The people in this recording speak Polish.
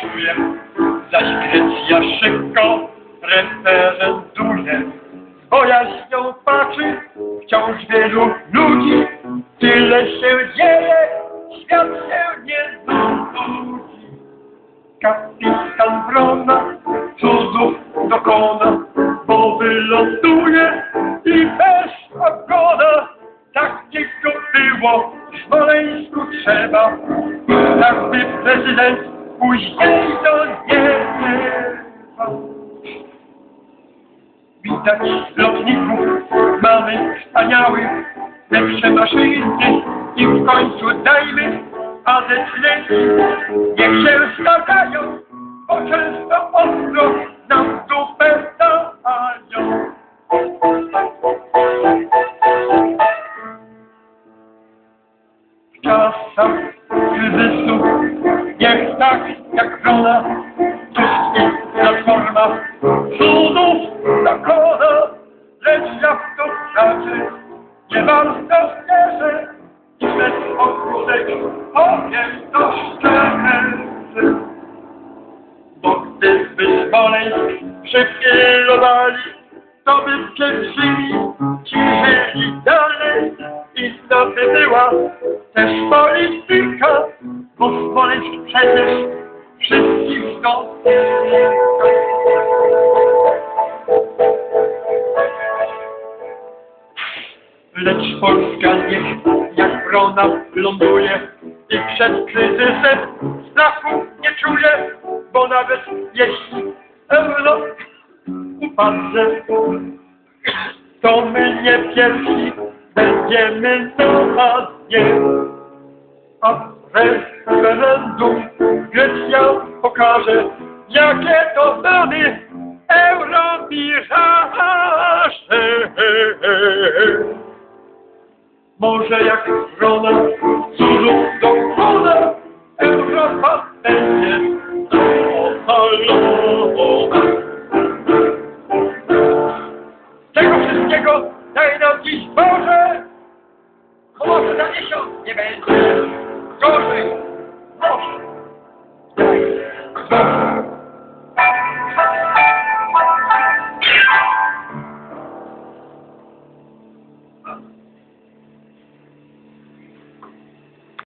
czuje, zaś Grecja szybko reprezentuje. Z bojaźnią patrzy wciąż wielu ludzi, tyle się dzieje, świat się nie znudzi. Kapitan brona, cudów dokona, bo wyląduje i bez obgoda. Tak tylko było, w Smoleńsku trzeba, tak by prezydent później do nieba. Widać lotników, mamy wspaniałych, lepsze maszyny i w końcu dajmy adecydenci. Niech się starają, bo często ostro nam dupę dają. W czasach jak żona i Platforma cudów zakona, lecz jak to znaczy nie warto wierzy i bez ogródek powiem to szczerze. Bo gdyby Smoleńsk przypilowali, to by pierwszymi ci żyli dalej. Inna by była też polityka, bo Smoleńsk przecież wszystkich dotyka. Lecz Polska niech jak wrona ląduje i przed kryzysem strachu nie czuje, bo nawet jeśli euro upadnie, to my nie pierwsi będziemy na. A referendum pokażę, jakie to wody eurobiżasze. Może jak wrona cudu do krona, Europa będzie ocalona. Tego wszystkiego daj nam dziś Boże, chłopca na miesiąc nie będzie gorzej.